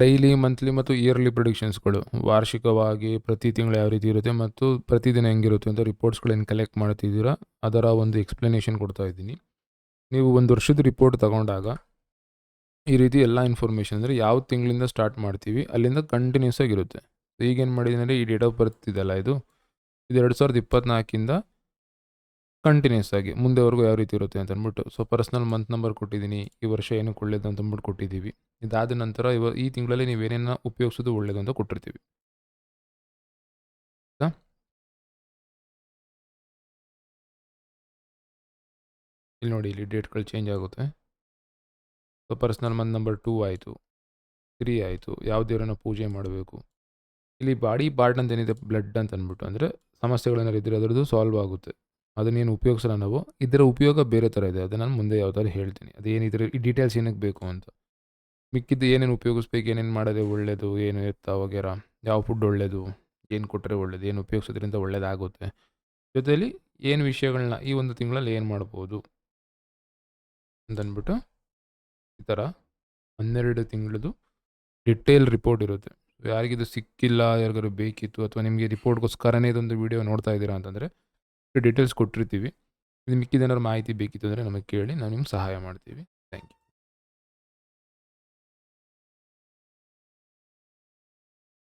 Daily monthly ಮತ್ತು yearly ಪ್ರಿಡಿಕ್ಷನ್ಸ್ಗಳು ವಾರ್ಷಿಕವಾಗಿ ಪ್ರತಿ ತಿಂಗಳು ಯಾವ ರೀತಿ ಇರುತ್ತೆ ಮತ್ತು ಪ್ರತಿದಿನ ಹೆಂಗಿರುತ್ತೆ ಅಂತ ರಿಪೋರ್ಟ್ಸ್ಗಳೇನು ಕಲೆಕ್ಟ್ ಮಾಡ್ತಿದ್ದೀರಾ? ಅದರ ಒಂದು ಎಕ್ಸ್ಪ್ಲನೇಷನ್ ಕೊಡ್ತಾ ಇದ್ದೀನಿ. ನೀವು ಒಂದು ವರ್ಷದ ರಿಪೋರ್ಟ್ ತಗೊಂಡಾಗ ಈ ರೀತಿ ಎಲ್ಲ ಇನ್ಫಾರ್ಮೇಷನ್ ಅಂದರೆ ಯಾವ ತಿಂಗಳಿಂದ ಸ್ಟಾರ್ಟ್ ಮಾಡ್ತೀವಿ, ಅಲ್ಲಿಂದ ಕಂಟಿನ್ಯೂಸ್ ಆಗಿರುತ್ತೆ ಈಗೇನು ಮಾಡಿದ್ದೀನಿ ಅಂದರೆ ಈ ಡೇಟ್ ಆಫ್ ಬರ್ತ್ ಇದು. ಇದು ಎರಡು ಸಾವಿರದ ಇಪ್ಪತ್ನಾಲ್ಕಿಂದ ಕಂಟಿನ್ಯೂಸ್ ಆಗಿ ಮುಂದೆವರೆಗೂ ಯಾವ ರೀತಿ ಇರುತ್ತೆ ಅಂತ ಅಂದ್ಬಿಟ್ಟು ಸೊ ಪರ್ಸ್ನಲ್ ಮಂತ್ ನಂಬರ್ ಕೊಟ್ಟಿದ್ದೀನಿ, ಈ ವರ್ಷ ಏನಕ್ಕೆ ಒಳ್ಳೇದು ಅಂತ ಅಂದ್ಬಿಟ್ಟು ಕೊಟ್ಟಿದ್ದೀವಿ. ಇದಾದ ನಂತರ ಇವ ಈ ತಿಂಗಳಲ್ಲಿ ನೀವೇನೇನ ಉಪಯೋಗಿಸೋದು ಒಳ್ಳೇದು ಅಂತ ಕೊಟ್ಟಿರ್ತೀವಿ? ಇಲ್ಲಿ ನೋಡಿ, ಇಲ್ಲಿ ಡೇಟ್ಗಳು ಚೇಂಜ್ ಆಗುತ್ತೆ. So, personal month number two ಆಯಿತು. ತ್ರೀ ಆಯಿತು. ಯಾವ ದೇವರನ್ನು ಪೂಜೆ ಮಾಡಬೇಕು. ಇಲ್ಲಿ ಬಾಡಿ ಪಾರ್ಟ್ ಅಂತ ಏನಿದೆ, ಬ್ಲಡ್ ಅಂತ ಅಂದ್ಬಿಟ್ಟು, ಅಂದರೆ ಸಮಸ್ಯೆಗಳೇನಾದ್ರು ಇದ್ದರೆ ಅದರದ್ದು ಸಾಲ್ವ್ ಆಗುತ್ತೆ. ಅದನ್ನೇನು ಉಪಯೋಗಿಸಲ್ಲ ನಾವು. ಇದರ ಉಪಯೋಗ ಬೇರೆ ಥರ ಇದೆ. ಅದನ್ನು ನಾನು ಮುಂದೆ ಯಾವ್ದಾದ್ರು ಹೇಳ್ತೀನಿ. ಅದೇನಿದ್ರೆ ಈ ಡೀಟೇಲ್ಸ್ ಏನಕ್ಕೆ ಬೇಕು ಅಂತ. ಮಿಕ್ಕಿದ್ದು ಏನೇನು ಉಪಯೋಗಿಸ್ಬೇಕು, ಏನೇನು ಮಾಡೋದೇ ಒಳ್ಳೆಯದು ಏನು ಎತ್ತ ವಗೇರ, ಯಾವ ಫುಡ್ ಒಳ್ಳೆಯದು ಏನು ಕೊಟ್ಟರೆ ಒಳ್ಳೇದು, ಏನು ಉಪಯೋಗಿಸೋದ್ರಿಂದ ಒಳ್ಳೆಯದಾಗುತ್ತೆ ಜೊತೆಯಲ್ಲಿ ಏನು ವಿಷಯಗಳನ್ನ ಈ ಒಂದು ತಿಂಗಳಲ್ಲಿ ಏನು ಮಾಡ್ಬೋದು ಅಂತಂದ್ಬಿಟ್ಟು ಈ ಥರ ಹನ್ನೆರಡು ತಿಂಗಳದು ಡಿಟೇಲ್ ರಿಪೋರ್ಟ್ ಇರುತ್ತೆ. ಯಾರಿಗಿದು ಸಿಕ್ಕಿಲ್ಲ ಯಾರಿಗಾರು ಬೇಕಿತ್ತು ಅಥವಾ ನಿಮಗೆ ರಿಪೋರ್ಟ್ಗೋಸ್ಕರನೇ ಇದೊಂದು ವಿಡಿಯೋ ನೋಡ್ತಾ ಇದ್ದೀರಾ ಅಂತಂದರೆ ಡೀಟೇಲ್ಸ್ ಕೊಟ್ಟಿರ್ತೀವಿ. ಇದು ಮಿಕ್ಕಿದೇನಾದ್ರು ಮಾಹಿತಿ ಬೇಕಿತ್ತು ಅಂದರೆ ನಮಗೆ ಕೇಳಿ, ನಾವು ನಿಮ್ಗೆ ಸಹಾಯ ಮಾಡ್ತೀವಿ. Thank you